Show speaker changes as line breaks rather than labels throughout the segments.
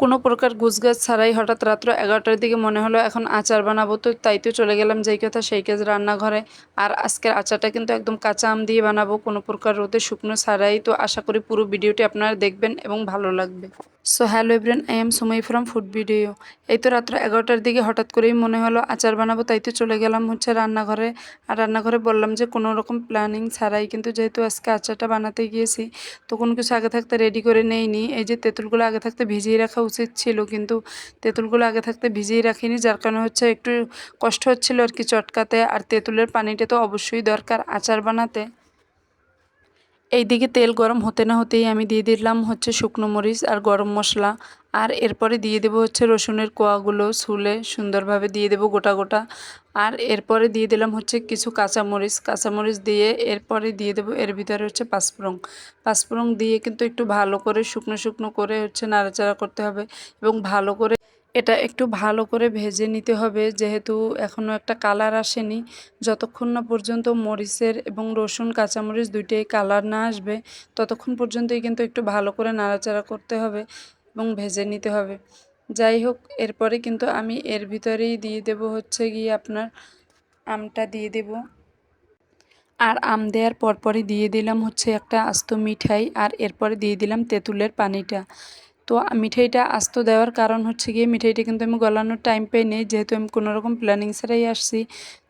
কোনো প্রকার গুছগাছ ছাড়াই হঠাৎ রাত্র এগারোটার দিকে মনে হলো, এখন আচার বানাবো তো, তাই তো চলে গেলাম। যেই কথা, সেই কাজ রান্নাঘরে। আর আজকের আচারটা কিন্তু একদম কাঁচা আম দিয়ে বানাবো, কোনো প্রকার রোদে শুকনো ছাড়াই। তো আশা করি পুরো ভিডিওটি আপনারা দেখবেন এবং ভালো লাগবে। So hello everyone I am Sumai from food video এই তো রাত্র এগারোটার দিকে হঠাৎ করেই মনে হলো আচার বানাবো, তাই তো চলে গেলাম হচ্ছে রান্নাঘরে। আর রান্নাঘরে বললাম যে কোনো রকম প্ল্যানিং ছাড়াই কিন্তু যেহেতু আজকে আচারটা বানাতে গিয়েছি, তো কোনো কিছু আগে থাকতে রেডি করে নেইনি। এই যে তেঁতুলগুলো আগে থাকতে ভিজিয়ে রাখা উচিত ছিল, কিন্তু তেঁতুলগুলো আগে থাকতে ভিজিয়ে রাখিনি, যার কারণে হচ্ছে একটু কষ্ট হচ্ছিল আর কি চটকাতে। আর তেঁতুলের পানিটা তো অবশ্যই দরকার আচার বানাতে। এইদিকে তেল গরম হতে না হতেই আমি দিয়ে দিলাম হচ্ছে শুকনো মরিচ আর গরম মশলা। আর এরপরে দিয়ে দেবো হচ্ছে রসুনের কোয়াগুলো ছুলে সুন্দরভাবে দিয়ে দেবো গোটা গোটা। আর এরপরে দিয়ে দিলাম হচ্ছে কিছু কাঁচামরিচ। কাঁচামরিচ দিয়ে এরপরে দিয়ে দেবো এর ভিতরে হচ্ছে পাঁচফোড়ন। পাঁচফোড়ন দিয়ে কিন্তু একটু ভালো করে শুকনো শুকনো করে হচ্ছে নাড়াচাড়া করতে হবে এবং ভালো করে এটা একটু ভালো করে ভেজে নিতে হবে। যেহেতু এখনও একটা কালার আসেনি, যতক্ষণ না পর্যন্ত মরিচের এবং রসুন, কাঁচামরিচ দুইটাই কালার না আসবে, ততক্ষণ পর্যন্তই কিন্তু একটু ভালো করে নাড়াচাড়া করতে হবে এবং ভেজে নিতে হবে। যাই হোক, এরপরে কিন্তু আমি এর ভিতরেই দিয়ে দেব হচ্ছে গিয়ে আপনার আমটা দিয়ে দেব। আর আম দেওয়ার পরপরই দিয়ে দিলাম হচ্ছে একটা আস্ত মিঠাই, আর এরপরে দিয়ে দিলাম তেঁতুলের পানিটা। তো মিঠাইটা আস্ত দেওয়ার কারণ হচ্ছে গিয়ে মিঠাইটা কিন্তু আমি গলানোর টাইম পাই নেই যেহেতু আমি কোনো রকম প্ল্যানিং ছাড়াই আসছি।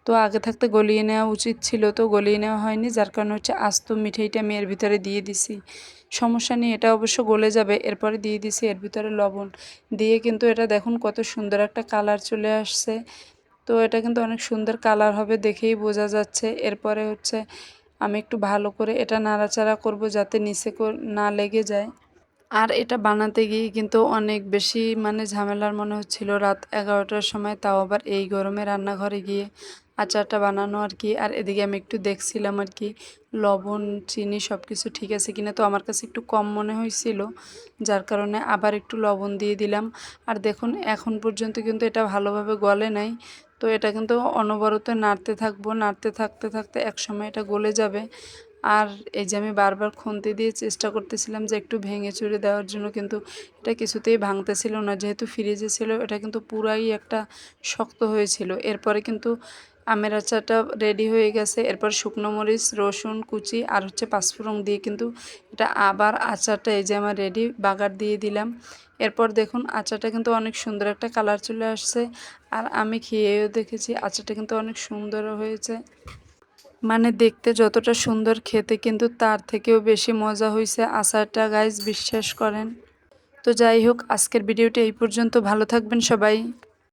তো আগে থাকতে গলিয়ে নেওয়া উচিত ছিল, তো গলিয়ে নেওয়া হয়নি, যার কারণে হচ্ছে আস্ত মিঠাইটা আমি এর ভিতরে দিয়ে দিছি। সমস্যা নেই, এটা অবশ্য গলে যাবে, এরপরে দিয়ে দিছি, এর ভিতরে লবণ। দিয়ে কিন্তু এটা দেখুন কত সুন্দর একটা কালার চলে আসছে। তো এটা কিন্তু অনেক সুন্দর কালার হবে দেখেই বোঝা যাচ্ছে। এরপরে হচ্ছে আমি একটু ভালো করে এটা নাড়াচাড়া করব যাতে নিচে না লেগে যায়। আর এটা বানাতে গিয়ে কিন্তু অনেক বেশি মানে ঝামেলার মনে হচ্ছিল রাত এগারোটার সময়, তাও আবার এই গরমে রান্নাঘরে গিয়ে আচারটা বানানো আর কি। আর এদিকে আমি একটু দেখছিলাম আর কি, লবণ, চিনি সব কিছু ঠিক আছে কিনা তো আমার কাছে একটু কম মনে হয়েছিল, যার কারণে আবার একটু লবণ দিয়ে দিলাম। আর দেখুন, এখন পর্যন্ত কিন্তু এটা ভালোভাবে গলে নাই, তো এটা কিন্তু অনবরত নাড়তে থাকব, নাড়তে থাকতে থাকতে এক সময় এটা গলে যাবে। আর এই যে আমি বারবার খুন্তি দিয়ে চেষ্টা করতেছিলাম যে একটু ভেঙে চুরে দেওয়ার জন্য, কিন্তু এটা কিছুতেই ভাঙতেছিল না। যেহেতু ফ্রিজে ছিল, এটা কিন্তু পুরাই একটা শক্ত হয়েছিল। এরপরে কিন্তু আমের আচারটা রেডি হয়ে গেছে। এরপর শুকনো মরিচ, রসুন, কুচি আর হচ্ছে পাঁচফোড়ন দিয়ে কিন্তু এটা আবার আচারটা এই যে আমার রেডি বাগার দিয়ে দিলাম। এরপর দেখুন, আচারটা কিন্তু অনেক সুন্দর একটা কালার চলে আসছে। আর আমি খেয়েও দেখেছি, আচারটা কিন্তু অনেক সুন্দরও হয়েছে। মানে দেখতে যতটা সুন্দর খেতে, কিন্তু তার থেকেও বেশি মজা হয়েছে আচারটা গাইজ বিশ্বাস করেন। তো যাই হোক, আজকের ভিডিওটি এই পর্যন্ত। ভালো থাকবেন সবাই।